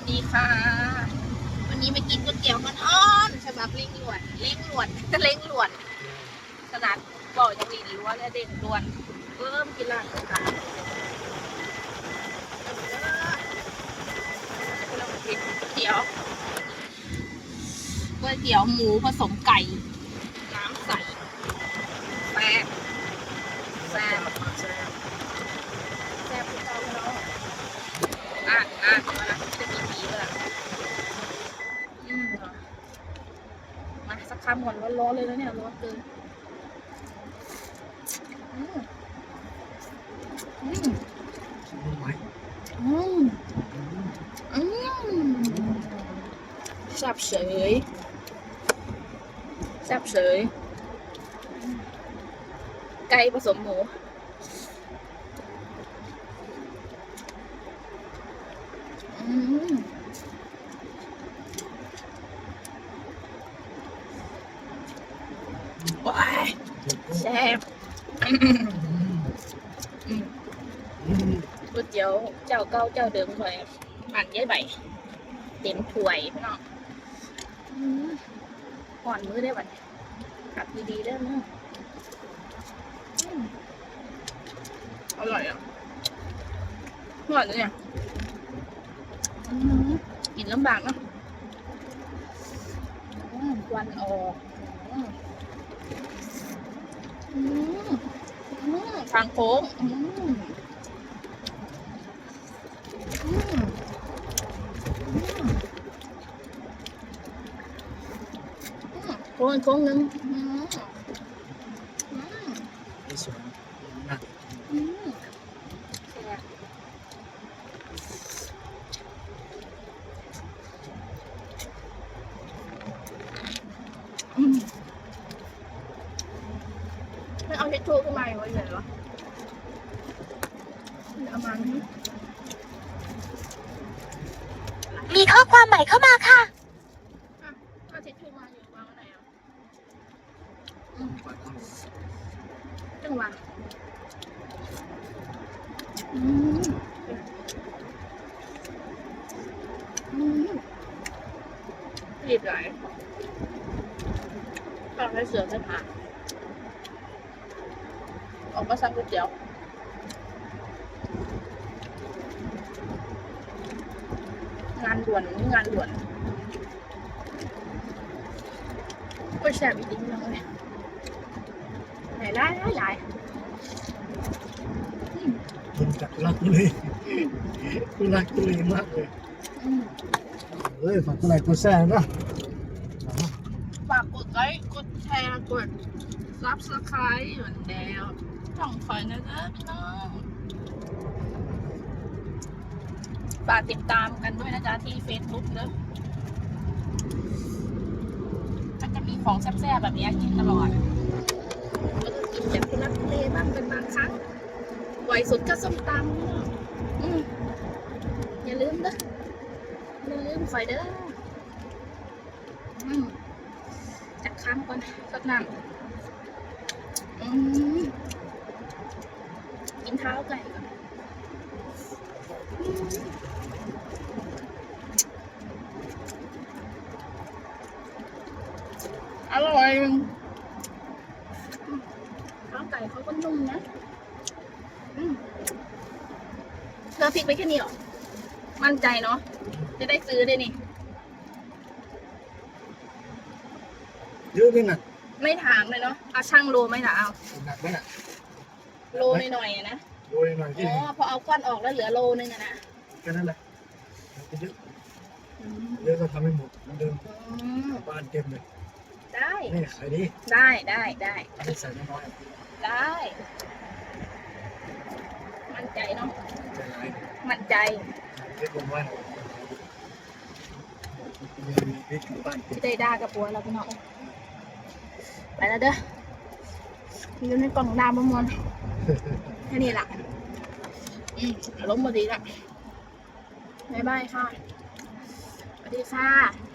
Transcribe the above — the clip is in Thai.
สดีค่ะ วันนี้มากินก๋วยเตี๋ยวมันอ้อนฉบับเล้งหลวนเล้งหลวนเล้งหลวนขนาดบอกยังมีหรือว่าเด่นหลวนเริ่มกินละค่ะก๋วยเตี๋ยวก๋วยเตี๋ยวหมูผสมไก่ น้ำใสแซ่บแซ่บแซ่บพวกเราเนาะ อะอะมาละจะมีผีเลยอืมมาสักคำก่อนร้อนๆเลยแล้วเนี่ยร้อนเกินอืมอืมอืมอืมแซ่บเฉยแซ่บเฉยไก่ผสมหมูอืม ว้ายแซ่บก๋วยเตี๋ยวเจ้าเก่าเจ้าเดิมถอยผ่นย้ายใบเต็มถ้วยพี่น้องอืมก่อนมือได้บัดขับดีๆได้มั้งอืมอร่อยอะอร่อยเลยเนี่ยอืมกินลำบากเนาะควันออก ทางโค้งโค้งโค้งหนึ่งอืม ที่สวนหนัก อืมแซ่บอืม ไม่เอาเช็ดชูขึ้นมาไว้เลยเหรอเอามานี่มีข้อความใหม่เข้ามาค่ะ อะเอาเช็ดชูมาอยู่วางไว้ไหนอะปากเข้าจังหวะอืมอืมรีบไหลก็ให้เสือไม่ผ่าน ออกมาสั่งก๋วยเตี๋ยวงานด่วนนี่งานด่วนก็แซ่บอีกนิดนึงเลยไหนได้ได้หลายอืมคนจากรักเลยรักเลยมากเลยอืมเอ้ยฝากอะไรก็แซ่นะฝากกดไลค์กดแชร์กดซับสไครต์เหมือนเดิม ช่องคอยนะจ๊ะพี่น้องฝากติดตามกันด้วยนะจ๊ะที่ Facebook เด้อก็จะมีของแซ่บๆแบบนี้กินตลอดแล้วก็กินแบบทุลักทุเลบ้างเป็นบางครั้งบ่อยสุดก็ส้มตำอืมอย่าลืมเด้ออย่าลืมคอยเด้ออืมจักครั้งก่อนสักน้ำอืม กินเท้าไก่ก่อนอืมอร่อยอืมเท้าไก่เขาก็นุ่มนะอืมเธอพริกไปแค่นี้เหรอ มั่นใจเนาะ จะได้ซื้อได้นี่เยอะนี่หนักไม่ถามเลยเนาะเอาช่างโลไหมล่ะเอา หนักไหมน่ะ โลหน่อยๆอะนะ โรยหน่อยที่อ๋อ พอเอาก้อนออกแล้วเหลือโลนึงอะนะแค่นั้นแหละเยอะอืมเยอะก็ทำให้หมดเหมือนเดิมอืมบ้านเต็มเลยได้ นี่ขายดีได้ได้ได้อันนี้ใส่น้อยได้ มั่นใจเนาะ ๆใจร้ายมั่นใจ เรียกผมว่ามีพริกบ้านเต็มได้ด่ากับปัวเราพี่น้องไปแล้วเด้ออยู่ในกล่องดามประมวล แค่นี้ละอืมอารมณ์บดีละบ๊ายบายค่ะสวัสดีค่ะ